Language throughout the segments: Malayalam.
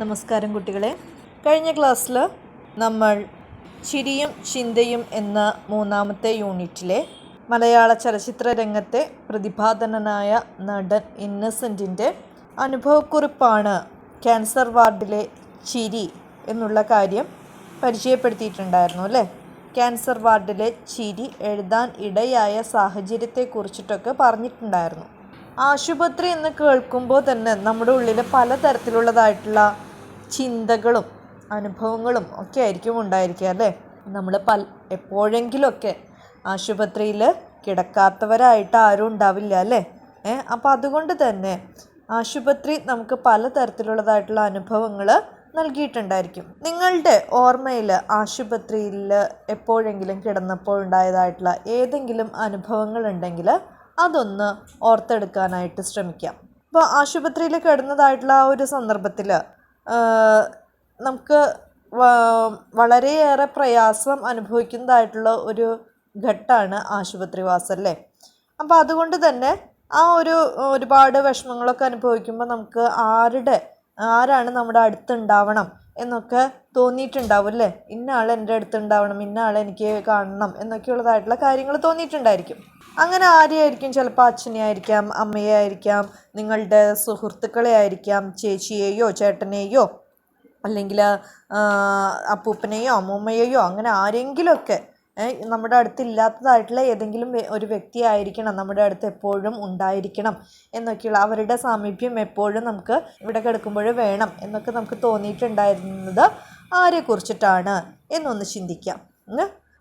നമസ്കാരം കുട്ടികളെ. കഴിഞ്ഞ ക്ലാസ്സിൽ നമ്മൾ ചിരിയും ചിന്തയും എന്ന മൂന്നാമത്തെ യൂണിറ്റിലെ മലയാള ചലച്ചിത്ര രംഗത്തെ പ്രതിഭാധനനായ നടൻ ഇന്നസെന്റിന്റെ അനുഭവക്കുറിപ്പാണ് ക്യാൻസർ വാർഡിലെ ചിരി എന്നുള്ള കാര്യം പരിചയപ്പെടുത്തിയിട്ടുണ്ടായിരുന്നു അല്ലേ? ക്യാൻസർ വാർഡിലെ ചിരി എഴുതാൻ ഇടയായ സാഹചര്യത്തെക്കുറിച്ചിട്ടൊക്കെ പറഞ്ഞിട്ടുണ്ടായിരുന്നു. ആശുപത്രി എന്ന് കേൾക്കുമ്പോൾ തന്നെ നമ്മുടെ ഉള്ളിൽ പലതരത്തിലുള്ളതായിട്ടുള്ള ചിന്തകളും അനുഭവങ്ങളും ഒക്കെ ആയിരിക്കും ഉണ്ടായിരിക്കുക അല്ലേ? നമ്മൾ പല എപ്പോഴെങ്കിലുമൊക്കെ ആശുപത്രിയിൽ കിടക്കാത്തവരായിട്ട് ആരും ഉണ്ടാവില്ല അല്ലേ? അപ്പോൾ അതുകൊണ്ട് തന്നെ ആശുപത്രി നമുക്ക് പല തരത്തിലുള്ളതായിട്ടുള്ള അനുഭവങ്ങൾ നൽകിയിട്ടുണ്ടായിരിക്കും. നിങ്ങളുടെ ഓർമ്മയിൽ ആശുപത്രിയിൽ എപ്പോഴെങ്കിലും കിടന്നപ്പോൾ ഉണ്ടായതായിട്ടുള്ള ഏതെങ്കിലും അനുഭവങ്ങൾ ഉണ്ടെങ്കിൽ അതൊന്ന് ഓർത്തെടുക്കാനായിട്ട് ശ്രമിക്കാം. ഇപ്പോൾ ആശുപത്രിയിൽ കിടന്നതായിട്ടുള്ള ആ ഒരു സന്ദർഭത്തിൽ നമുക്ക് വളരെയേറെ പ്രയാസം അനുഭവിക്കുന്നതായിട്ടുള്ള ഒരു ഘട്ടമാണ് ആശുപത്രിവാസം അല്ലേ? അപ്പോൾ അതുകൊണ്ട് തന്നെ ആ ഒരു ഒരുപാട് വിഷമങ്ങളൊക്കെ അനുഭവിക്കുമ്പോൾ നമുക്ക് ആരുടെ ആരാണ് നമ്മുടെ അടുത്തുണ്ടാവണം? എന്നൊക്കെ തോന്നിയിട്ടുണ്ടാവും അല്ലേ ഇന്ന ആൾ എന്റെ അടുത്ത് ഉണ്ടാവണം ഇന്ന ആൾ എനിക്ക് കാണണം എന്നൊക്കെയുള്ളതായിട്ടുള്ള കാര്യങ്ങൾ തോന്നിയിട്ടുണ്ടായിരിക്കും. അങ്ങനെ ആരെയായിരിക്കും? ചിലപ്പോൾ അച്ഛനെ ആയിരിക്കാം അമ്മയെ ആയിരിക്കാം നിങ്ങളുടെ സുഹൃത്തുക്കളെ ആയിരിക്കാം ചേച്ചിയെയോ ചേട്ടനെയോ അല്ലെങ്കിൽ അപ്പൂപ്പനെയോ അമ്മൂമ്മയെയോ അങ്ങനെ ആരെങ്കിലുമൊക്കെ നമ്മുടെ അടുത്ത് ഇല്ലാത്തതായിട്ടുള്ള ഏതെങ്കിലും ഒരു വ്യക്തി ആയിരിക്കണം നമ്മുടെ അടുത്ത് എപ്പോഴും ഉണ്ടായിരിക്കണം എന്നൊക്കെയുള്ള അവരുടെ സാമീപ്യം എപ്പോഴും നമുക്ക് ഇവിടെ കിടക്കുമ്പോൾ വേണം എന്നൊക്കെ നമുക്ക് തോന്നിയിട്ടുണ്ടായിരുന്നത് ആരെക്കുറിച്ചിട്ടാണ് എന്നൊന്ന് ചിന്തിക്കാം.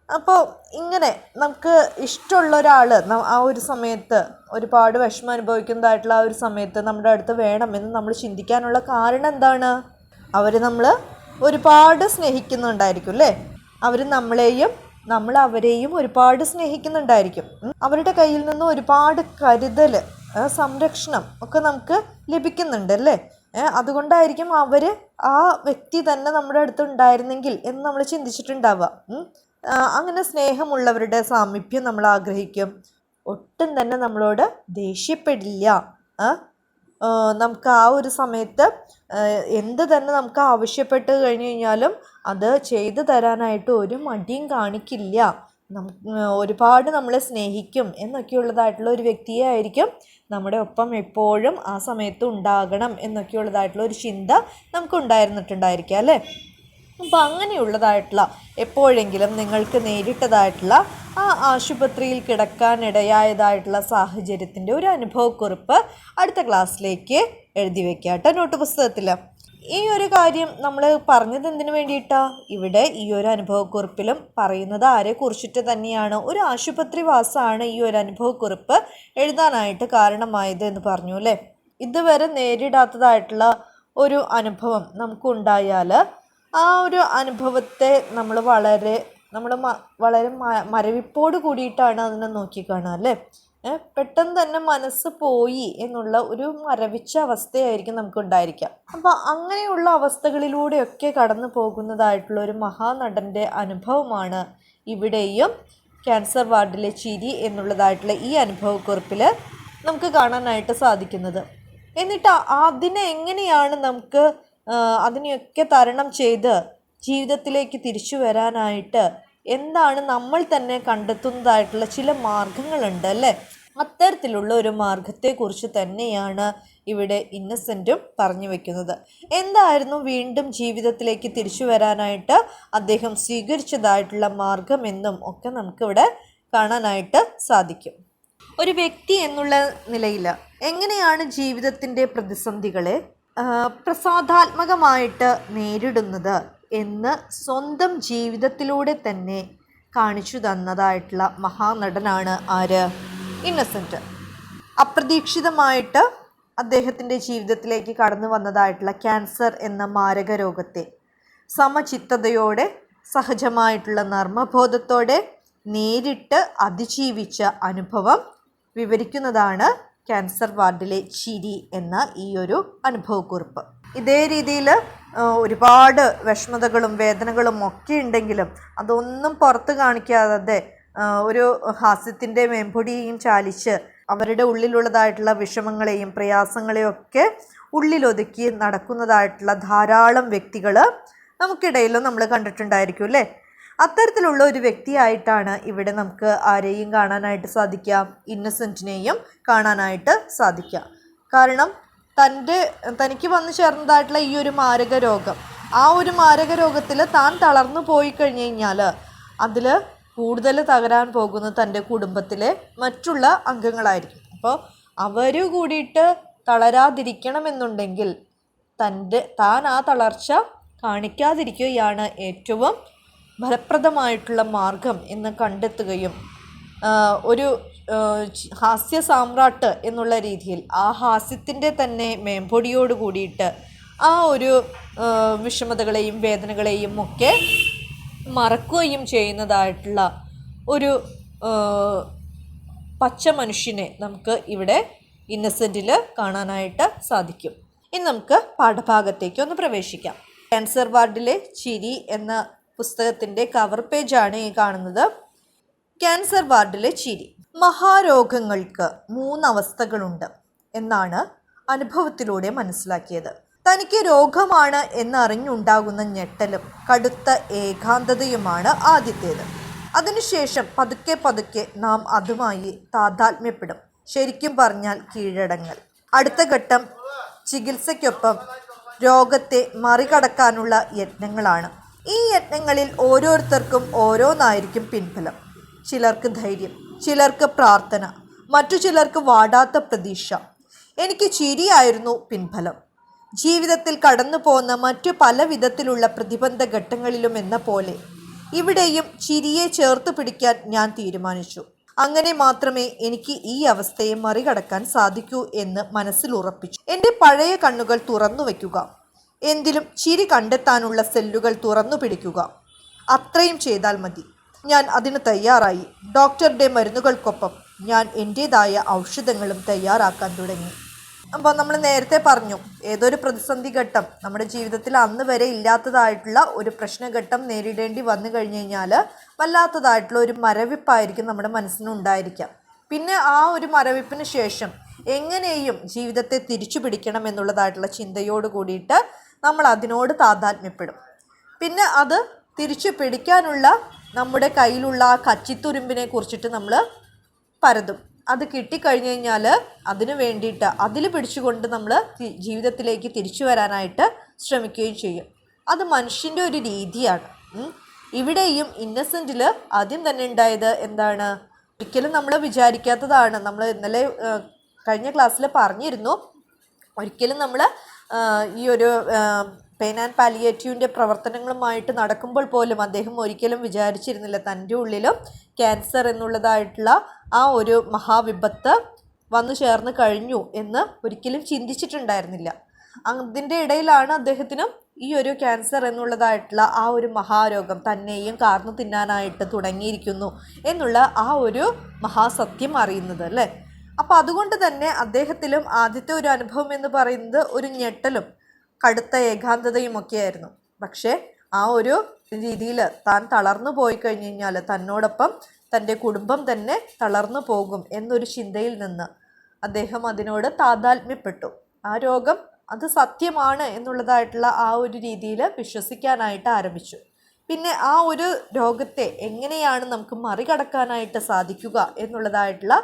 അപ്പോൾ ഇങ്ങനെ നമുക്ക് ഇഷ്ടമുള്ള ഒരാൾ ആ ഒരു സമയത്ത് ഒരുപാട് വിഷമം അനുഭവിക്കുന്നതായിട്ടുള്ള ആ ഒരു സമയത്ത് നമ്മുടെ അടുത്ത് വേണം എന്ന് നമ്മൾ ചിന്തിക്കാനുള്ള കാരണം എന്താണ്? അവർ നമ്മൾ ഒരുപാട് സ്നേഹിക്കുന്നുണ്ടായിരിക്കും അല്ലേ? അവർ നമ്മളെയും നമ്മൾ അവരെയും ഒരുപാട് സ്നേഹിക്കുന്നുണ്ടായിരിക്കും. അവരുടെ കയ്യിൽ നിന്ന് ഒരുപാട് കരുതൽ സംരക്ഷണം ഒക്കെ നമുക്ക് ലഭിക്കുന്നുണ്ട് അല്ലേ? അതുകൊണ്ടായിരിക്കും അവർ ആ വ്യക്തി തന്നെ നമ്മുടെ അടുത്ത് ഉണ്ടായിരുന്നെങ്കിൽ എന്ന് നമ്മൾ ചിന്തിച്ചിട്ടുണ്ടാവുക. അങ്ങനെ സ്നേഹമുള്ളവരുടെ സാമീപ്യം നമ്മൾ ആഗ്രഹിക്കും. ഒട്ടും തന്നെ നമ്മളോട് ദേഷ്യപ്പെടില്ല. നമുക്ക് ആ ഒരു സമയത്ത് എന്ത് തന്നെ നമുക്ക് ആവശ്യപ്പെട്ട് കഴിഞ്ഞു കഴിഞ്ഞാലും അത് ചെയ്തു തരാനായിട്ട് ഒരു മടിയും കാണിക്കില്ല. ഒരുപാട് നമ്മളെ സ്നേഹിക്കും എന്നൊക്കെയുള്ളതായിട്ടുള്ള ഒരു വ്യക്തിയെ ആയിരിക്കും നമ്മുടെ ഒപ്പം എപ്പോഴും ആ സമയത്ത് ഉണ്ടാകണം എന്നൊക്കെയുള്ളതായിട്ടുള്ള ഒരു ചിന്ത നമുക്ക് ഉണ്ടായിരുന്നിട്ടുണ്ടായിരിക്കാം അല്ലേ? അപ്പോൾ അങ്ങനെയുള്ളതായിട്ടുള്ള എപ്പോഴെങ്കിലും നിങ്ങൾക്ക് നേരിട്ടതായിട്ടുള്ള ആ ആശുപത്രിയിൽ കിടക്കാനിടയായതായിട്ടുള്ള സാഹചര്യത്തിന്റെ ഒരു അനുഭവക്കുറിപ്പ് അടുത്ത ക്ലാസ്സിലേക്ക് എഴുതി വയ്ക്കാം കേട്ടോ നോട്ട് പുസ്തകത്തിൽ. ഈ ഒരു കാര്യം നമ്മൾ പറഞ്ഞത് എന്തിനു വേണ്ടിയിട്ടാ? ഇവിടെ ഈ ഒരു അനുഭവക്കുറിപ്പിലും പറയുന്നത് ആരെ കുറിച്ചിട്ട് തന്നെയാണ്. ഒരു ആശുപത്രി വാസമാണ് ഈ ഒരു അനുഭവക്കുറിപ്പ് എഴുതാനായിട്ട് കാരണമായത് എന്ന് പറഞ്ഞു അല്ലേ? ഇതുവരെ നേരിടാത്തതായിട്ടുള്ള ഒരു അനുഭവം നമുക്കുണ്ടായാൽ ആ ഒരു അനുഭവത്തെ നമ്മൾ വളരെ നമ്മൾ വളരെ മരവിപ്പോട് കൂടിയിട്ടാണ് അതിനെ നോക്കിക്കാണുക അല്ലേ? പെട്ടെന്ന് തന്നെ മനസ്സ് പോയി എന്നുള്ള ഒരു മരവിച്ച അവസ്ഥയായിരിക്കും നമുക്ക് ഉണ്ടായിരിക്കുക അപ്പോൾ അങ്ങനെയുള്ള അവസ്ഥകളിലൂടെയൊക്കെ കടന്നു പോകുന്നതായിട്ടുള്ള ഒരു മഹാനടന്റെ അനുഭവമാണ് ഇവിടെയും ക്യാൻസർ വാർഡിലെ ചിരി എന്നുള്ളതായിട്ടുള്ള ഈ അനുഭവക്കുറിപ്പിൽ നമുക്ക് കാണാനായിട്ട് സാധിക്കുന്നത്. എന്നിട്ട് അതിനെ എങ്ങനെയാണ് നമുക്ക് അതിനെയൊക്കെ തരണം ചെയ്ത് ജീവിതത്തിലേക്ക് തിരിച്ചു വരാനായിട്ട് എന്താണ് നമ്മൾ തന്നെ കണ്ടെത്തുന്നതായിട്ടുള്ള ചില മാർഗങ്ങളുണ്ട് അല്ലേ? അത്തരത്തിലുള്ള ഒരു മാർഗത്തെക്കുറിച്ച് തന്നെയാണ് ഇവിടെ ഇന്നസെന്റും പറഞ്ഞു വെക്കുന്നത്. എന്തായിരുന്നു വീണ്ടും ജീവിതത്തിലേക്ക് തിരിച്ചു വരാനായിട്ട് അദ്ദേഹം സ്വീകരിച്ചതായിട്ടുള്ള മാർഗമെന്നും ഒക്കെ നമുക്കിവിടെ കാണാനായിട്ട് സാധിക്കും. ഒരു വ്യക്തി എന്നുള്ള നിലയിൽ എങ്ങനെയാണ് ജീവിതത്തിന്റെ പ്രതിസന്ധികളെ പ്രസാദാത്മകമായിട്ട് നേരിടുന്നത്? എന്ന് സ്വന്തം ജീവിതത്തിലൂടെ തന്നെ കാണിച്ചു തന്നതായിട്ടുള്ള മഹാനടനാണ് ആര്? ഇന്നസെന്റ് അപ്രതീക്ഷിതമായിട്ട് അദ്ദേഹത്തിന്റെ ജീവിതത്തിലേക്ക് കടന്നു വന്നതായിട്ടുള്ള ക്യാൻസർ എന്ന മാരക രോഗത്തെ സമചിത്തതയോടെ സഹജമായിട്ടുള്ള നർമ്മബോധത്തോടെ നേരിട്ട് അതിജീവിച്ച അനുഭവം വിവരിക്കുന്നതാണ് ക്യാൻസർ വാർഡിലെ ചിരി എന്ന ഈ ഒരു അനുഭവക്കുറിപ്പ്. ഇതേ രീതിയിൽ ഒരുപാട് വിഷമതകളും വേദനകളും ഒക്കെ ഉണ്ടെങ്കിലും അതൊന്നും പുറത്ത് കാണിക്കാതെ ഒരു ഹാസ്യത്തിന്റെ മേമ്പൊടിയും ചാലിച്ച് അവരുടെ ഉള്ളിലുള്ളതായിട്ടുള്ള വിഷമങ്ങളെയും പ്രയാസങ്ങളെയും ഒക്കെ ഉള്ളിലൊതുക്കി നടക്കുന്നതായിട്ടുള്ള ധാരാളം വ്യക്തികൾ നമുക്കിടയിലും നമ്മൾ കണ്ടിട്ടുണ്ടായിരിക്കും അല്ലേ? അത്തരത്തിലുള്ള ഒരു വ്യക്തിയായിട്ടാണ് ഇവിടെ നമുക്ക് ആരെയും കാണാനായിട്ട് സാധിക്കുക ഇന്നസെന്റിനെയും കാണാനായിട്ട് സാധിക്കുക. കാരണം തന്റെ തനിക്ക് വന്നു ചേർന്നതായിട്ടുള്ള ഈ ഒരു മാരക രോഗം. ആ ഒരു മാരക രോഗത്തിൽ താൻ തളർന്നു പോയി കഴിഞ്ഞു കഴിഞ്ഞാൽ അതിൽ കൂടുതൽ തകരാൻ പോകുന്നത് തന്റെ കുടുംബത്തിലെ മറ്റുള്ള അംഗങ്ങളായിരിക്കും. അപ്പോൾ അവർ കൂടിയിട്ട് തളരാതിരിക്കണമെന്നുണ്ടെങ്കിൽ തന്റെ താൻ ആ തളർച്ച കാണിക്കാതിരിക്കുകയാണ് ഏറ്റവും ഫലപ്രദമായിട്ടുള്ള മാർഗം എന്ന് കണ്ടെത്തുകയും ഒരു ഹാസ്യ സാമ്രാട്ട് എന്നുള്ള രീതിയിൽ ആ ഹാസ്യത്തിന്റെ തന്നെ മേമ്പൊടിയോട് കൂടിയിട്ട് ആ ഒരു വിഷമതകളെയും വേദനകളെയും ഒക്കെ മറക്കുകയും ചെയ്യുന്നതായിട്ടുള്ള ഒരു പച്ച മനുഷ്യനെ നമുക്ക് ഇവിടെ ഇന്നസെന്റിൽ കാണാനായിട്ട് സാധിക്കും. ഇനി നമുക്ക് പാഠഭാഗത്തേക്ക് ഒന്ന് പ്രവേശിക്കാം. ക്യാൻസർ വാർഡിലെ ചിരി എന്ന പുസ്തകത്തിന്റെ കവർ പേജാണ് ഈ കാണുന്നത്. ക്യാൻസർ വാർഡിലെ ചിരി. മഹാരോഗങ്ങൾക്ക് മൂന്നവസ്ഥകളുണ്ട് എന്നാണ് അനുഭവത്തിലൂടെ മനസ്സിലാക്കിയത്. തനിക്ക് രോഗമാണ് എന്നറിഞ്ഞുണ്ടാകുന്ന ഞെട്ടലും കടുത്ത ഏകാന്തതയുമാണ് ആദ്യത്തേത്. അതിനുശേഷം പതുക്കെ പതുക്കെ നാം അതുമായി താതാത്മ്യപ്പെടും. ശരിക്കും പറഞ്ഞാൽ കീഴടങ്ങൽ. അടുത്ത ഘട്ടം ചികിത്സയ്ക്കൊപ്പം രോഗത്തെ മറികടക്കാനുള്ള യത്നങ്ങളാണ്. ഈ യത്നങ്ങളിൽ ഓരോരുത്തർക്കും ഓരോന്നായിരിക്കും പിൻഫലം ചിലർക്ക് ധൈര്യം ചിലർക്ക് പ്രാർത്ഥന മറ്റു ചിലർക്ക് വാടാത്ത പ്രതീക്ഷ. എനിക്ക് ചിരിയായിരുന്നു പിൻഫലം. ജീവിതത്തിൽ കടന്നു പോകുന്ന മറ്റു പല വിധത്തിലുള്ള പ്രതിബന്ധ ഘട്ടങ്ങളിലും എന്ന പോലെ ഇവിടെയും ചിരിയെ ചേർത്ത് പിടിക്കാൻ ഞാൻ തീരുമാനിച്ചു. അങ്ങനെ മാത്രമേ എനിക്ക് ഈ അവസ്ഥയെ മറികടക്കാൻ സാധിക്കൂ എന്ന് മനസ്സിൽ ഉറപ്പിച്ചു. എന്റെ പഴയ കണ്ണുകൾ തുറന്നു വയ്ക്കുക എന്തിലും ചിരി കണ്ടെത്താനുള്ള സെല്ലുകൾ തുറന്നു പിടിക്കുക. അത്രയും ചെയ്താൽ മതി. ഞാൻ അതിന് തയ്യാറായി. ഡോക്ടറുടെ മരുന്നുകൾക്കൊപ്പം ഞാൻ എന്റെതായ ഔഷധങ്ങളും തയ്യാറാക്കാൻ തുടങ്ങി. അപ്പോൾ നമ്മൾ നേരത്തെ പറഞ്ഞു ഏതൊരു പ്രതിസന്ധി ഘട്ടം നമ്മുടെ ജീവിതത്തിൽ അന്ന് വരെ ഇല്ലാത്തതായിട്ടുള്ള ഒരു പ്രശ്നഘട്ടം നേരിടേണ്ടി വന്നു കഴിഞ്ഞു കഴിഞ്ഞാൽ വല്ലാത്തതായിട്ടുള്ള ഒരു മരവിപ്പായിരിക്കും നമ്മുടെ മനസ്സിനുണ്ടായിരിക്കാം പിന്നെ ആ ഒരു മരവിപ്പിന് ശേഷം എങ്ങനെയും ജീവിതത്തെ തിരിച്ചു പിടിക്കണം എന്നുള്ളതായിട്ടുള്ള ചിന്തയോട് കൂടിയിട്ട് നമ്മൾ അതിനോട് താതാത്മ്യപ്പെടും. പിന്നെ അത് തിരിച്ചു പിടിക്കാനുള്ള നമ്മുടെ കയ്യിലുള്ള ആ കച്ചിത്തുരുമ്പിനെ കുറിച്ചിട്ട് നമ്മൾ പരതും. അത് കിട്ടിക്കഴിഞ്ഞ് കഴിഞ്ഞാൽ അതിന് വേണ്ടിയിട്ട് അതിൽ പിടിച്ചുകൊണ്ട് നമ്മൾ ജീവിതത്തിലേക്ക് തിരിച്ചു വരാനായിട്ട് ശ്രമിക്കുകയും ചെയ്യും. അത് മനുഷ്യന്റെ ഒരു രീതിയാണ്. ഇവിടെയും ഇന്നസെന്റിൽ ആദ്യം തന്നെ ഉണ്ടായത് എന്താണ്? ഒരിക്കലും നമ്മൾ വിചാരിക്കാത്തതാണ്. നമ്മൾ ഇന്നലെ കഴിഞ്ഞ ക്ലാസ്സിൽ പറഞ്ഞിരുന്നു. ഒരിക്കലും നമ്മൾ ഈ ഒരു പെയിൻ ആൻഡ് പാലിയേറ്റീവിന്റെ പ്രവർത്തനങ്ങളുമായിട്ട് നടക്കുമ്പോൾ പോലും അദ്ദേഹം ഒരിക്കലും വിചാരിച്ചിരുന്നില്ല തന്റെ ഉള്ളിലും ക്യാൻസർ എന്നുള്ളതായിട്ടുള്ള ആ ഒരു മഹാവിപത്ത് വന്നു ചേർന്ന് കഴിഞ്ഞു എന്ന് ഒരിക്കലും ചിന്തിച്ചിട്ടുണ്ടായിരുന്നില്ല. അതിന്റെ ഇടയിലാണ് അദ്ദേഹത്തിനും ഈ ഒരു ക്യാൻസർ എന്നുള്ളതായിട്ടുള്ള ആ ഒരു മഹാരോഗം തന്നെയും കാർന്നു തിന്നാനായിട്ട് തുടങ്ങിയിരിക്കുന്നു എന്നുള്ള ആ ഒരു മഹാസത്യം അറിയുന്നത് അല്ലേ? അപ്പോൾ അതുകൊണ്ട് തന്നെ അദ്ദേഹത്തിലും ആദ്യത്തെ ഒരു അനുഭവം എന്ന് പറയുന്നത് ഒരു ഞെട്ടലും കടുത്ത ഏകാന്തതയും ഒക്കെയായിരുന്നു. പക്ഷേ ആ ഒരു രീതിയിൽ താൻ തളർന്നു പോയി കഴിഞ്ഞ് കഴിഞ്ഞാൽ തന്നോടൊപ്പം തന്റെ കുടുംബം തന്നെ തളർന്നു പോകും എന്നൊരു ചിന്തയിൽ നിന്ന് അദ്ദേഹം അതിനോട് താതാത്മ്യപ്പെട്ടു. ആ രോഗം അത് സത്യമാണ് എന്നുള്ളതായിട്ടുള്ള ആ ഒരു രീതിയിൽ വിശ്വസിക്കാനായിട്ട് ആരംഭിച്ചു. പിന്നെ ആ ഒരു രോഗത്തെ എങ്ങനെയാണ് നമുക്ക് മറികടക്കാനായിട്ട് സാധിക്കുക എന്നുള്ളതായിട്ടുള്ള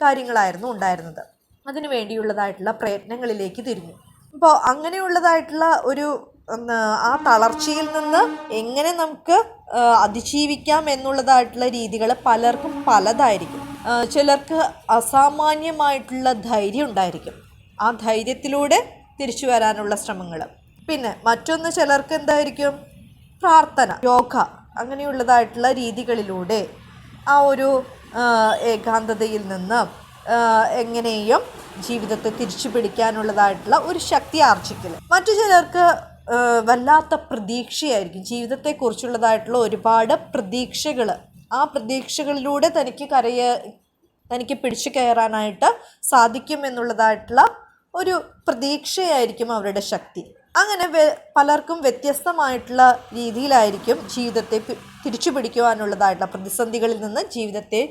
കാര്യങ്ങളായിരുന്നു ഉണ്ടായിരുന്നത്. അതിനു വേണ്ടിയുള്ളതായിട്ടുള്ള പ്രയത്നങ്ങളിലേക്ക് തിരിഞ്ഞു. അപ്പോൾ അങ്ങനെയുള്ളതായിട്ടുള്ള ഒരു ആ തളർച്ചയിൽ നിന്ന് എങ്ങനെ നമുക്ക് അതിജീവിക്കാം എന്നുള്ളതായിട്ടുള്ള രീതികൾ പലർക്കും പലതായിരിക്കും. ചിലർക്ക് അസാമാന്യമായിട്ടുള്ള ധൈര്യം ഉണ്ടായിരിക്കും. ആ ധൈര്യത്തിലൂടെ തിരിച്ചു വരാനുള്ള ശ്രമങ്ങൾ പിന്നെ മറ്റൊന്ന് ചിലർക്ക് എന്തായിരിക്കും? പ്രാർത്ഥന യോഗ അങ്ങനെയുള്ളതായിട്ടുള്ള രീതികളിലൂടെ ആ ഒരു ഏകാന്തതയിൽ നിന്ന് എങ്ങനെയും ജീവിതത്തെ തിരിച്ചു പിടിക്കാനുള്ളതായിട്ടുള്ള ഒരു ശക്തി ആർജിക്കൽ മറ്റു ചിലർക്ക് വല്ലാത്ത പ്രതീക്ഷയായിരിക്കും. ജീവിതത്തെക്കുറിച്ചുള്ളതായിട്ടുള്ള ഒരുപാട് പ്രതീക്ഷകൾ ആ പ്രതീക്ഷകളിലൂടെ തനിക്ക് കരയ തനിക്ക് പിടിച്ചു കയറാനായിട്ട് സാധിക്കും എന്നുള്ളതായിട്ടുള്ള ഒരു പ്രതീക്ഷയായിരിക്കും അവരുടെ ശക്തി. അങ്ങനെ പലർക്കും വ്യത്യസ്തമായിട്ടുള്ള രീതിയിലായിരിക്കും ജീവിതത്തെ തിരിച്ചു പിടിക്കുവാനുള്ളതായിട്ടുള്ള പ്രതിസന്ധികളിൽ നിന്ന് ജീവിതത്തെ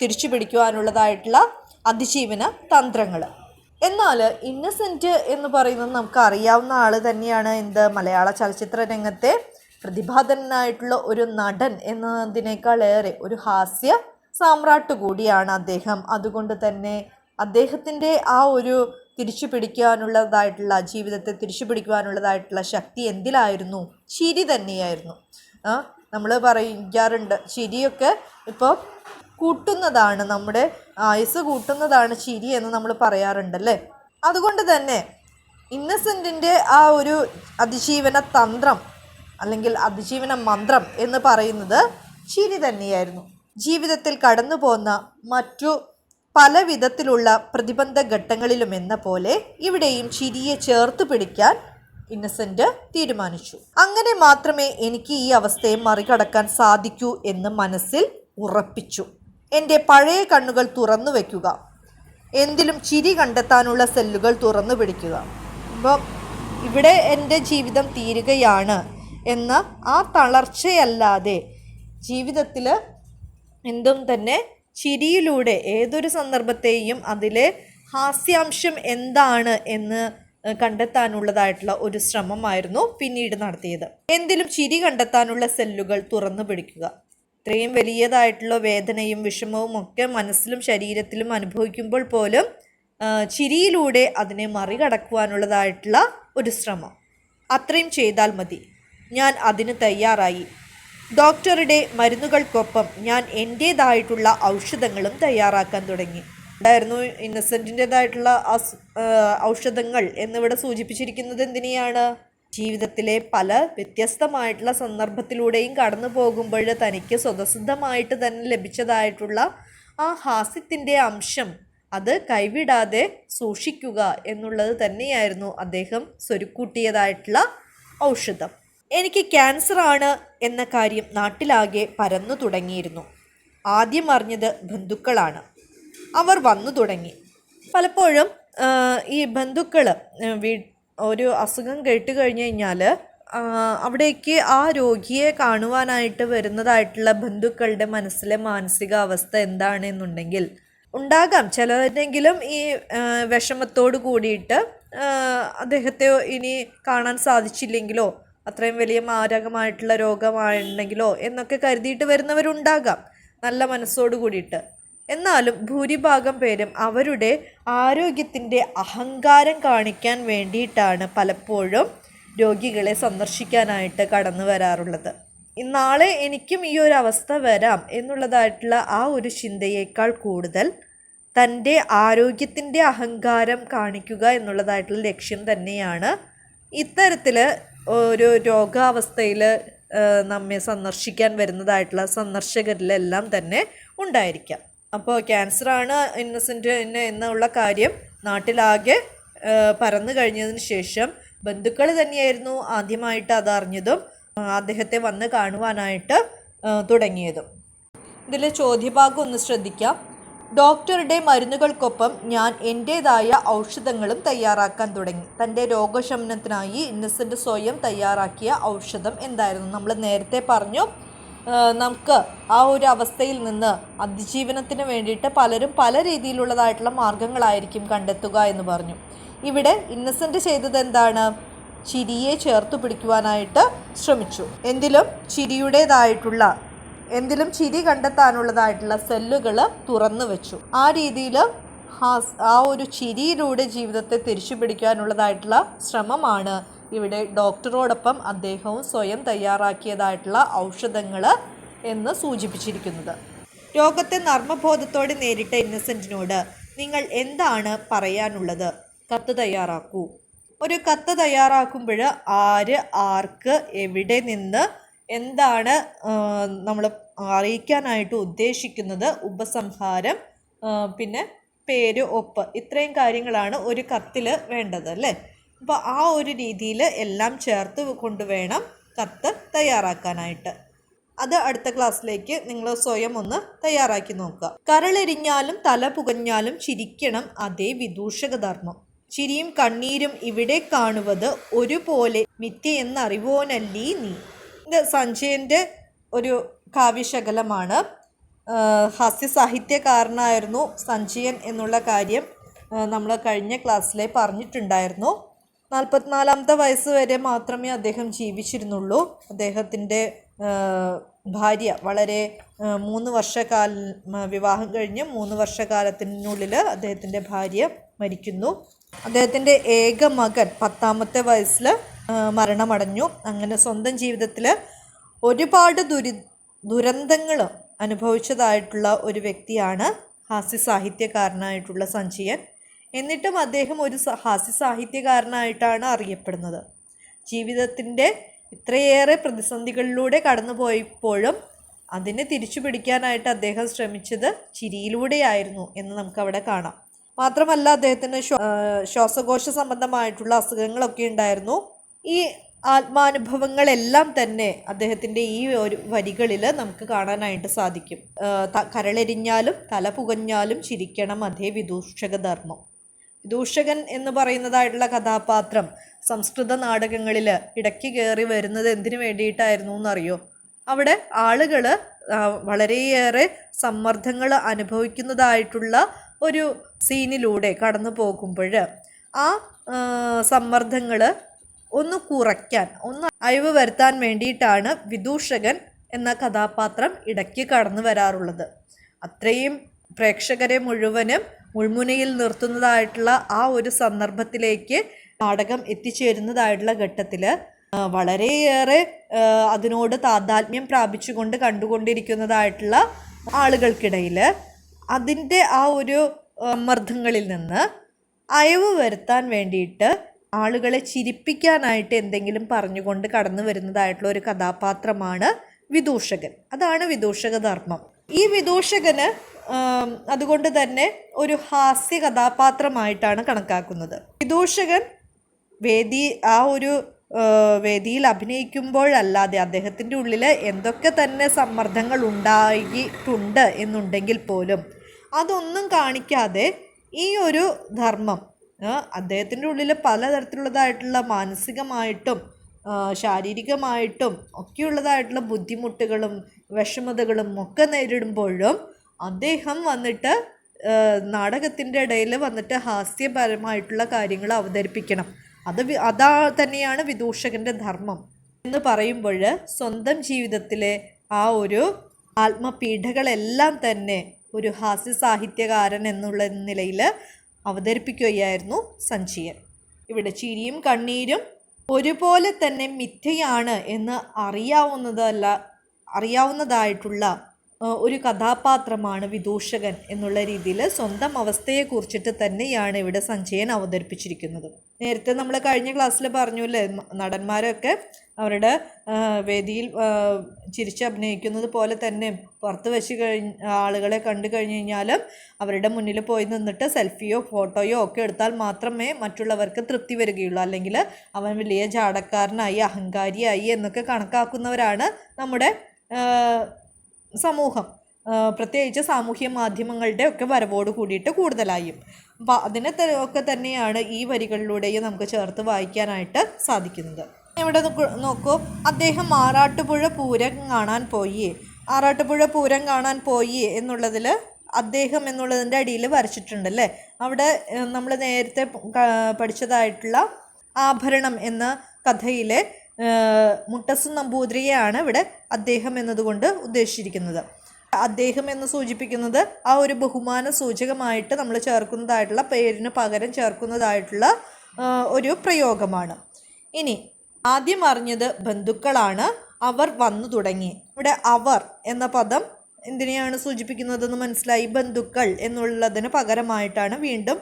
തിരിച്ചു പിടിക്കുവാനുള്ളതായിട്ടുള്ള അതിജീവന തന്ത്രങ്ങൾ എന്നാൽ ഇന്നസെന്റ് എന്ന് പറയുന്നത് നമുക്ക് അറിയാവുന്ന ആൾ തന്നെയാണ് എന്ത് മലയാള ചലച്ചിത്ര രംഗത്തെ പ്രതിഭാതനായിട്ടുള്ള ഒരു നടൻ എന്നതിനേക്കാളേറെ ഒരു ഹാസ്യ സാമ്രാട്ട് കൂടിയാണ് അദ്ദേഹം. അതുകൊണ്ട് തന്നെ അദ്ദേഹത്തിന്റെ ആ ഒരു തിരിച്ചു പിടിക്കാനുള്ളതായിട്ടുള്ള ജീവിതത്തെ തിരിച്ചു പിടിക്കുവാനുള്ളതായിട്ടുള്ള ശക്തി എന്തിലായിരുന്നു? ചിരി തന്നെയായിരുന്നു. നമ്മൾ പറയാറുണ്ട് ചിരിയൊക്കെ ഇപ്പോൾ കൂട്ടുന്നതാണ് നമ്മുടെ ആയുസ് കൂട്ടുന്നതാണ് ചിരി എന്ന് നമ്മൾ പറയാറുണ്ടല്ലേ? അതുകൊണ്ട് തന്നെ ഇന്നസെന്റിന്റെ ആ ഒരു അതിജീവന തന്ത്രം അല്ലെങ്കിൽ അതിജീവന മന്ത്രം എന്ന് പറയുന്നത് ചിരി തന്നെയായിരുന്നു. ജീവിതത്തിൽ കടന്നു പോകുന്ന മറ്റു പല വിധത്തിലുള്ള പ്രതിബന്ധ ഘട്ടങ്ങളിലും എന്ന പോലെ ഇവിടെയും ചിരിയെ ചേർത്ത് പിടിക്കാൻ ഇന്നസെന്റ് തീരുമാനിച്ചു. അങ്ങനെ മാത്രമേ എനിക്ക് ഈ അവസ്ഥയെ മറികടക്കാൻ സാധിക്കൂ എന്ന് മനസ്സിൽ ഉറപ്പിച്ചു. എന്റെ പഴയ കണ്ണുകൾ തുറന്നു വയ്ക്കുക എന്തിലും ചിരി കണ്ടെത്താനുള്ള സെല്ലുകൾ തുറന്നു പിടിക്കുക. അപ്പം ഇവിടെ എന്റെ ജീവിതം തീരുകയാണ് എന്ന ആ തളർച്ചയല്ലാതെ ജീവിതത്തിൽ എന്തും തന്നെ ചിരിയിലൂടെ ഏതൊരു സന്ദർഭത്തെയും അതിലെ ഹാസ്യാംശം എന്താണ് എന്ന് കണ്ടെത്താനുള്ളതായിട്ടുള്ള ഒരു ശ്രമമായിരുന്നു പിന്നീട് നടത്തിയത്. എന്തിലും ചിരി കണ്ടെത്താനുള്ള സെല്ലുകൾ തുറന്നു പിടിക്കുക. ഇത്രയും വലിയതായിട്ടുള്ള വേദനയും വിഷമവും ഒക്കെ മനസ്സിലും ശരീരത്തിലും അനുഭവിക്കുമ്പോൾ പോലും ചിരിയിലൂടെ അതിനെ മറികടക്കുവാനുള്ളതായിട്ടുള്ള ഒരു ശ്രമം. അത്രയും ചെയ്താൽ മതി. ഞാൻ അതിന് തയ്യാറായി. ഡോക്ടറുടെ മരുന്നുകൾക്കൊപ്പം ഞാൻ എന്റേതായിട്ടുള്ള ഔഷധങ്ങളും തയ്യാറാക്കാൻ തുടങ്ങി. ഉണ്ടായിരുന്നു ഇന്നസെന്റിന്റെതായിട്ടുള്ള ഔഷധങ്ങൾ എന്നിവിടെ സൂചിപ്പിച്ചിരിക്കുന്നത് എന്തിനെയാണ്? ജീവിതത്തിലെ പല വ്യത്യസ്തമായിട്ടുള്ള സന്ദർഭത്തിലൂടെയും കടന്നു പോകുമ്പോൾ തനിക്ക് സ്വതസിദ്ധമായിട്ട് തന്നെ ലഭിച്ചതായിട്ടുള്ള ആ ഹാസ്യത്തിന്റെ അംശം അത് കൈവിടാതെ സൂക്ഷിക്കുക എന്നുള്ളത് തന്നെയായിരുന്നു അദ്ദേഹം സ്വരുക്കൂട്ടിയതായിട്ടുള്ള ഔഷധം. എനിക്ക് ക്യാൻസർ ആണ് എന്ന കാര്യം നാട്ടിലാകെ പരന്നു തുടങ്ങിയിരുന്നു. ആദ്യം അറിഞ്ഞത് ബന്ധുക്കളാണ്. അവർ വന്നു തുടങ്ങി. പലപ്പോഴും ഈ ബന്ധുക്കൾ വീ ഒരു അസുഖം കേട്ട് കഴിഞ്ഞു കഴിഞ്ഞാൽ അവിടേക്ക് ആ രോഗിയെ കാണുവാനായിട്ട് വരുന്നതായിട്ടുള്ള ബന്ധുക്കളുടെ മനസ്സിലെ മാനസികാവസ്ഥ എന്താണെന്നുണ്ടെങ്കിൽ ഉണ്ടാകാം. ചിലരെങ്കിലും ഈ വിഷമത്തോട് കൂടിയിട്ട് അദ്ദേഹത്തെ ഇനി കാണാൻ സാധിച്ചില്ലെങ്കിലോ അത്രയും വലിയ മാരകമായിട്ടുള്ള രോഗമാണെങ്കിലോ എന്നൊക്കെ കരുതിയിട്ട് വരുന്നവരുണ്ടാകാം. നല്ല മനസ്സോട് കൂടിയിട്ട്. എന്നാലും ഭൂരിഭാഗം പേരും അവരുടെ ആരോഗ്യത്തിന്റെ അഹങ്കാരം കാണിക്കാൻ വേണ്ടിയിട്ടാണ് പലപ്പോഴും രോഗികളെ സന്ദർശിക്കാനായിട്ട് കടന്നു വരാറുള്ളത്. നാളെ എനിക്കും ഈ ഒരു അവസ്ഥ വരാം എന്നുള്ളതായിട്ടുള്ള ആ ഒരു ചിന്തയേക്കാൾ കൂടുതൽ തന്റെ ആരോഗ്യത്തിന്റെ അഹങ്കാരം കാണിക്കുക എന്നുള്ളതായിട്ടുള്ള ലക്ഷ്യം തന്നെയാണ്. ഇത്തരത്തിൽ ഒരു രോഗാവസ്ഥയിൽ നമ്മെ സന്ദർശിക്കാൻ വരുന്നതായിട്ടുള്ള സന്ദർശകരിലെല്ലാം തന്നെ ഉണ്ടായിരിക്കാം. അപ്പോൾ ക്യാൻസറാണ് ഇന്നസെന്റ് എന്നുള്ള കാര്യം നാട്ടിലാകെ പരന്നു കഴിഞ്ഞതിന് ശേഷം ബന്ധുക്കൾ തന്നെയായിരുന്നു ആദ്യമായിട്ട് അതറിഞ്ഞതും അദ്ദേഹത്തെ വന്ന് കാണുവാനായിട്ട് തുടങ്ങിയതും. ഇതിൽ ചോദ്യഭാഗം ഒന്ന് ശ്രദ്ധിക്കാം. ഡോക്ടറുടെ മരുന്നുകൾക്കൊപ്പം ഞാൻ എന്റേതായ ഔഷധങ്ങളും തയ്യാറാക്കാൻ തുടങ്ങി. തന്റെ രോഗശമനത്തിനായി ഇന്നസെന്റ് സ്വയം തയ്യാറാക്കിയ ഔഷധം എന്തായിരുന്നു? നമ്മൾ നേരത്തെ പറഞ്ഞു നമുക്ക് ആ ഒരു അവസ്ഥയിൽ നിന്ന് അതിജീവനത്തിന് വേണ്ടിയിട്ട് പലരും പല രീതിയിലുള്ളതായിട്ടുള്ള മാർഗങ്ങളായിരിക്കും കണ്ടെത്തുക എന്ന് പറഞ്ഞു. ഇവിടെ ഇന്നസെന്റ് ചെയ്തത് എന്താണ്? ചിരിയെ ചേർത്ത് പിടിക്കുവാനായിട്ട് ശ്രമിച്ചു. എന്തിലും ചിരിയുടേതായിട്ടുള്ള എന്തിലും ചിരി കണ്ടെത്താനുള്ളതായിട്ടുള്ള സെല്ലുകൾ തുറന്നു വെച്ചു. ആ രീതിയിൽ ആ ഒരു ചിരിയിലൂടെ ജീവിതത്തെ തിരിച്ചു പിടിക്കാനുള്ളതായിട്ടുള്ള ശ്രമമാണ് ഇവിടെ ഡോക്ടറോടൊപ്പം അദ്ദേഹവും സ്വയം തയ്യാറാക്കിയതായിട്ടുള്ള ഔഷധങ്ങൾ എന്ന് സൂചിപ്പിച്ചിരിക്കുന്നത്. രോഗത്തെ നർമ്മബോധത്തോടെ നേരിട്ട ഇന്നസെന്റിനോട് നിങ്ങൾ എന്താണ് പറയാനുള്ളത്? കത്ത് തയ്യാറാക്കൂ. ഒരു കത്ത് തയ്യാറാക്കുമ്പോൾ ആര് ആർക്ക് എവിടെ നിന്ന് എന്താണ് നമ്മൾ അറിയിക്കാനായിട്ട് ഉദ്ദേശിക്കുന്നത്? ഉപസംഹാരം പിന്നെ പേര് ഒപ്പ്. ഇത്രയും കാര്യങ്ങളാണ് ഒരു കത്തിൽ വേണ്ടത് അല്ലേ? അപ്പോൾ ആ ഒരു രീതിയിൽ എല്ലാം ചേർത്ത് കൊണ്ടുവേണം കത്ത് തയ്യാറാക്കാനായിട്ട്. അത് അടുത്ത ക്ലാസ്സിലേക്ക് നിങ്ങൾ സ്വയം ഒന്ന് തയ്യാറാക്കി നോക്കുക. കരളെരിഞ്ഞാലും തല പുകഞ്ഞാലും ചിരിക്കണം അതേ വിദൂഷക ധർമ്മം. ചിരിയും കണ്ണീരും ഇവിടെ കാണുന്നത് ഒരുപോലെ മിഥ്യയെന്നറിവോനല്ലീ നീ. ഇത് സഞ്ജയന്റെ ഒരു കാവ്യശകലമാണ്. ഹാസ്യസാഹിത്യകാരനായിരുന്നു ഹാസ്യ സാഹിത്യകാരനായിരുന്നു സഞ്ജയൻ എന്നുള്ള കാര്യം നമ്മൾ കഴിഞ്ഞ ക്ലാസ്സിലെ പറഞ്ഞിട്ടുണ്ടായിരുന്നു. നാൽപ്പത്തിനാലാമത്തെ വയസ്സ് വരെ മാത്രമേ അദ്ദേഹം ജീവിച്ചിരുന്നുള്ളൂ. അദ്ദേഹത്തിന്റെ ഭാര്യ വളരെ മൂന്ന് വർഷക്കാല വിവാഹം കഴിഞ്ഞ് മൂന്ന് വർഷക്കാലത്തിനുള്ളിൽ അദ്ദേഹത്തിന്റെ ഭാര്യ മരിക്കുന്നു. അദ്ദേഹത്തിന്റെ ഏക മകൻ പത്താമത്തെ വയസ്സിൽ മരണമടഞ്ഞു. അങ്ങനെ സ്വന്തം ജീവിതത്തിൽ ഒരുപാട് ദുരി ദുരന്തങ്ങൾ അനുഭവിച്ചതായിട്ടുള്ള ഒരു വ്യക്തിയാണ് ഹാസ്യ സാഹിത്യകാരനായിട്ടുള്ള സഞ്ജയൻ. എന്നിട്ടും അദ്ദേഹം ഒരു ഹാസ്യ സാഹിത്യകാരനായിട്ടാണ് അറിയപ്പെടുന്നത്. ജീവിതത്തിന്റെ ഇത്രയേറെ പ്രതിസന്ധികളിലൂടെ കടന്നുപോയപ്പോഴും അതിനെ തിരിച്ചു പിടിക്കാനായിട്ട് അദ്ദേഹം ശ്രമിച്ചത് ചിരിയിലൂടെയായിരുന്നു എന്ന് നമുക്കവിടെ കാണാം. മാത്രമല്ല അദ്ദേഹത്തിന് ശ്വാസകോശ സംബന്ധമായിട്ടുള്ള അസുഖങ്ങളൊക്കെ ഉണ്ടായിരുന്നു. ഈ ആത്മാനുഭവങ്ങളെല്ലാം തന്നെ അദ്ദേഹത്തിന്റെ ഈ ഒരു വരികളിൽ നമുക്ക് കാണാനായിട്ട് സാധിക്കും. കരളെരിഞ്ഞാലും തല പുകഞ്ഞാലും ചിരിക്കണം അതേ വിദൂഷക ധർമ്മം. വിദൂഷകൻ എന്ന് പറയുന്നതായിട്ടുള്ള കഥാപാത്രം സംസ്കൃത നാടകങ്ങളിൽ ഇടയ്ക്ക് കയറി വരുന്നത് എന്തിനു വേണ്ടിയിട്ടായിരുന്നു എന്നറിയോ? അവിടെ ആളുകൾ വളരെയേറെ സമ്മർദ്ദങ്ങൾ അനുഭവിക്കുന്നതായിട്ടുള്ള ഒരു സീനിലൂടെ കടന്നു പോകുമ്പോൾ ആ സമ്മർദ്ദങ്ങൾ ഒന്ന് കുറയ്ക്കാൻ ഒന്ന് അയവ് വരുത്താൻ വേണ്ടിയിട്ടാണ് വിദൂഷകൻ എന്ന കഥാപാത്രം ഇടയ്ക്ക് കടന്നു വരാറുള്ളത്. അത്രയും പ്രേക്ഷകരെ മുഴുവനും മുൾമുനയിൽ നിർത്തുന്നതായിട്ടുള്ള ആ ഒരു സന്ദർഭത്തിലേക്ക് നാടകം എത്തിച്ചേരുന്നതായിട്ടുള്ള ഘട്ടത്തിൽ വളരെയേറെ അതിനോട് താതാത്മ്യം പ്രാപിച്ചുകൊണ്ട് കണ്ടുകൊണ്ടിരിക്കുന്നതായിട്ടുള്ള ആളുകൾക്കിടയിൽ അതിന്റെ ആ ഒരു മർദ്ദങ്ങളിൽ നിന്ന് അയവ് വരുത്താൻ വേണ്ടിയിട്ട് ആളുകളെ ചിരിപ്പിക്കാനായിട്ട് എന്തെങ്കിലും പറഞ്ഞുകൊണ്ട് കടന്നു വരുന്നതായിട്ടുള്ള ഒരു കഥാപാത്രമാണ് വിദൂഷകൻ. അതാണ് വിദൂഷക ധർമ്മം. ഈ വിദൂഷകന് അതുകൊണ്ട് തന്നെ ഒരു ഹാസ്യ കഥാപാത്രമായിട്ടാണ് കണക്കാക്കുന്നത്. വിദൂഷകൻ വേദി ആ ഒരു വേദിയിൽ അഭിനയിക്കുമ്പോഴല്ലാതെ അദ്ദേഹത്തിന്റെ ഉള്ളിൽ എന്തൊക്കെ തന്നെ സമ്മർദ്ദങ്ങൾ ഉണ്ടായിട്ടുണ്ട് എന്നുണ്ടെങ്കിൽ പോലും അതൊന്നും കാണിക്കാതെ ഈ ഒരു ധർമ്മം അദ്ദേഹത്തിന്റെ ഉള്ളിൽ പലതരത്തിലുള്ളതായിട്ടുള്ള മാനസികമായിട്ടും ശാരീരികമായിട്ടും ഒക്കെയുള്ളതായിട്ടുള്ള ബുദ്ധിമുട്ടുകളും വിഷമതകളും ഒക്കെ നേരിടുമ്പോഴും അദ്ദേഹം വന്നിട്ട് നാടകത്തിന്റെ ഇടയിൽ വന്നിട്ട് ഹാസ്യപരമായിട്ടുള്ള കാര്യങ്ങൾ അവതരിപ്പിക്കണം. അത് അതാ തന്നെയാണ് വിദൂഷകന്റെ ധർമ്മം. എന്ന് പറയുമ്പോൾ സ്വന്തം ജീവിതത്തിലെ ആ ഒരു ആത്മപീഠകളെല്ലാം തന്നെ ഒരു ഹാസ്യ സാഹിത്യകാരൻ എന്നുള്ള നിലയിൽ അവതരിപ്പിക്കുകയായിരുന്നു സഞ്ചിയൻ ഇവിടെ ചിരിയും കണ്ണീരും ഒരുപോലെ തന്നെ മിഥ്യയാണ് എന്ന് അറിയാവുന്നതല്ല അറിയാവുന്നതായിട്ടുള്ള ഒരു കഥാപാത്രമാണ് വിദൂഷകൻ എന്നുള്ള രീതിയിൽ സ്വന്തം അവസ്ഥയെക്കുറിച്ചിട്ട് തന്നെയാണ് ഇവിടെ സഞ്ജയൻ അവതരിപ്പിച്ചിരിക്കുന്നത്. നേരത്തെ നമ്മൾ കഴിഞ്ഞ ക്ലാസ്സിൽ പറഞ്ഞല്ലേ നടന്മാരൊക്കെ അവരുടെ വേദിയിൽ ചിരിച്ച് അഭിനയിക്കുന്നത് പോലെ തന്നെ പുറത്ത് വെച്ച് കഴിഞ്ഞ ആളുകളെ കണ്ടു കഴിഞ്ഞ് കഴിഞ്ഞാൽ അവരുടെ മുന്നിൽ പോയി നിന്നിട്ട് സെൽഫിയോ ഫോട്ടോയോ ഒക്കെ എടുത്താൽ മാത്രമേ മറ്റുള്ളവർക്ക് തൃപ്തി വരികയുള്ളൂ. അല്ലെങ്കിൽ അവൻ വലിയ ജാടക്കാരനായി അഹങ്കാരിയായി എന്നൊക്കെ കണക്കാക്കുന്നവരാണ് നമ്മുടെ സമൂഹം. പ്രത്യേകിച്ച് സാമൂഹ്യ മാധ്യമങ്ങളുടെ ഒക്കെ വരവോട് കൂടിയിട്ട് കൂടുതലായും. അപ്പം അതിനെ ഒക്കെ തന്നെയാണ് ഈ വരികളിലൂടെയും നമുക്ക് ചേർത്ത് വായിക്കാനായിട്ട് സാധിക്കുന്നത്. ഇവിടെ നോക്കൂ അദ്ദേഹം ആറാട്ടുപുഴ പൂരം കാണാൻ പോയി. ആറാട്ടുപുഴ പൂരം കാണാൻ പോയി എന്നുള്ളതിൽ അദ്ദേഹം എന്നുള്ളതിന്റെ അടിയിൽ വരച്ചിട്ടുണ്ടല്ലേ അവിടെ നമ്മൾ നേരത്തെ പഠിച്ചതായിട്ടുള്ള ആഭരണം എന്ന കഥയിലെ നമ്പൂതിരിയാണ് നമ്പൂതിരിയെയാണ് ഇവിടെ അദ്ദേഹം എന്നതുകൊണ്ട് ഉദ്ദേശിച്ചിരിക്കുന്നത്. അദ്ദേഹം എന്ന് സൂചിപ്പിക്കുന്നത് ആ ഒരു ബഹുമാന സൂചകമായിട്ട് നമ്മൾ ചേർക്കുന്നതായിട്ടുള്ള പേരിന് പകരം ചേർക്കുന്നതായിട്ടുള്ള ഒരു പ്രയോഗമാണ്. ഇനി ആദ്യം അറിഞ്ഞത് ബന്ധുക്കളാണ്. അവർ വന്നു തുടങ്ങി. ഇവിടെ അവർ എന്ന പദം എന്തിനെയാണ് സൂചിപ്പിക്കുന്നതെന്ന് മനസ്സിലായി? ബന്ധുക്കൾ എന്നുള്ളതിന് പകരമായിട്ടാണ് വീണ്ടും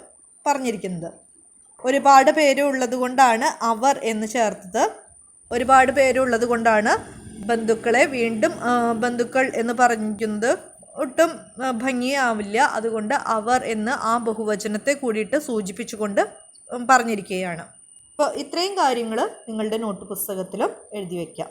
പറഞ്ഞിരിക്കുന്നത്. ഒരുപാട് പേര് ഉള്ളത് കൊണ്ടാണ് അവർ എന്ന് ചേർത്തത്. ഒരുപാട് പേരുള്ളത് കൊണ്ടാണ് ബന്ധുക്കളെ വീണ്ടും ബന്ധുക്കൾ എന്ന് പറഞ്ഞിരിക്കുന്നത് ഒട്ടും ഭംഗിയാവില്ല. അതുകൊണ്ട് അവർ എന്ന് ആ ബഹുവചനത്തെ കൂടിയിട്ട് സൂചിപ്പിച്ചുകൊണ്ട് പറഞ്ഞിരിക്കുകയാണ്. അപ്പോൾ ഇത്രയും കാര്യങ്ങൾ നിങ്ങളുടെ നോട്ട് പുസ്തകത്തിലും എഴുതി വയ്ക്കാം